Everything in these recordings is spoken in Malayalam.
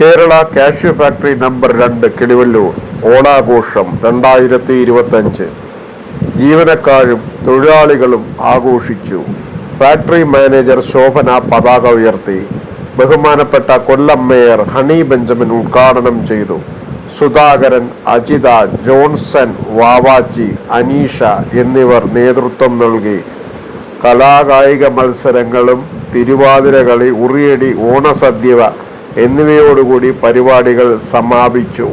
കേരള കാഷ്യൂ ഫാക്ടറി നമ്പർ രണ്ട് കിളിവല്ലൂർ ഓണാഘോഷം രണ്ടായിരത്തി ഇരുപത്തഞ്ച് ജീവനക്കാരും തൊഴിലാളികളും ആഘോഷിച്ചു. ഫാക്ടറി മാനേജർ ശോഭന പതാക ഉയർത്തി. ബഹുമാനപ്പെട്ട കൊല്ലം മേയർ ഹണി ബെഞ്ചമിൻ ഉദ്ഘാടനം ചെയ്തു. സുധാകരൻ അജിത ജോൺസൺ വാവാച്ചി അനീഷ എന്നിവർ നേതൃത്വം നൽകി. കലാകായിക മത്സരങ്ങളും തിരുവാതിരകളി ഉറിയടി ഓണസദ്യ എന്നിവയോടുകൂടി പരിപാടികൾ സമാപിച്ചു.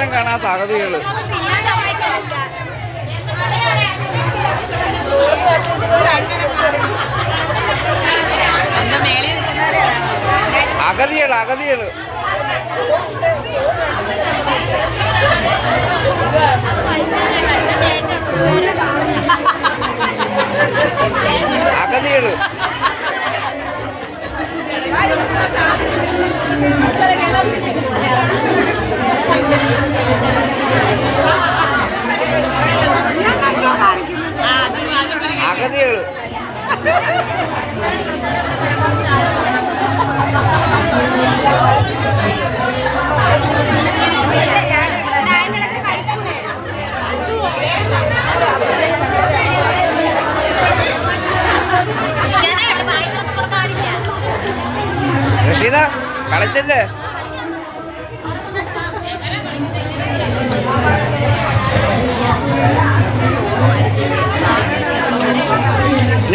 ആകാരം കാണാത്ത അഗതികൾ അഗതികൾ അഗതികൾ. അഗതികൾ. കളിച്ചില്ലേ.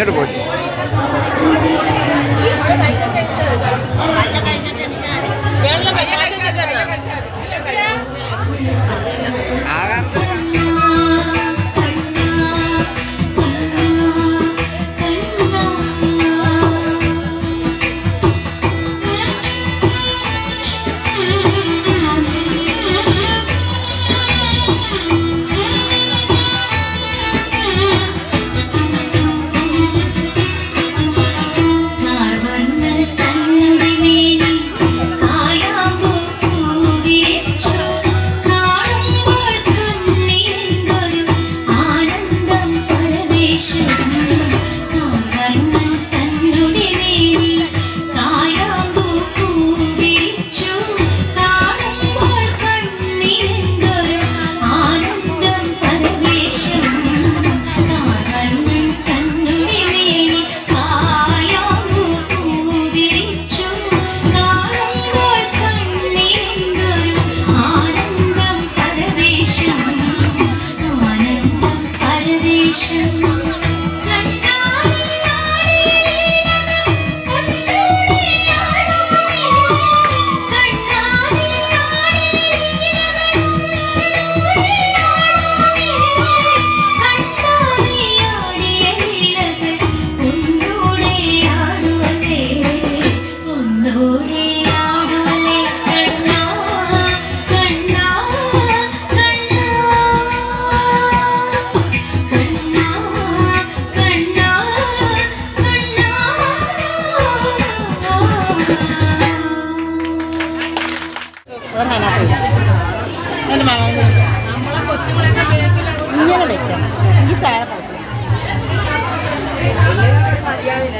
রেট বলছি എന്റെ മാമ ഇങ്ങനെ വെക്കണം. ഈ താഴെ മതിയാവില്ല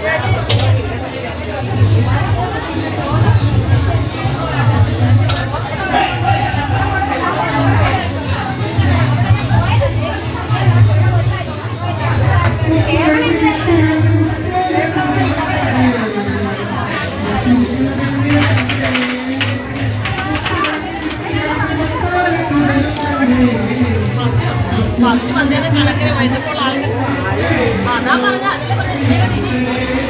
ഫസ്റ്റ് വന്നതിന് കണക്കിന് വയസ്സപ്പോൾ ആൾക്കാർ അതാ പറഞ്ഞ അതിലെ പറഞ്ഞ ഇതിനെ കണ്ടിനി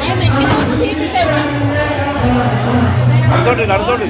ഈ നെക്കിന് സീറ്റില്ല ഇവിടെ അടുത്തോട്ട് അടുത്തോട്ട്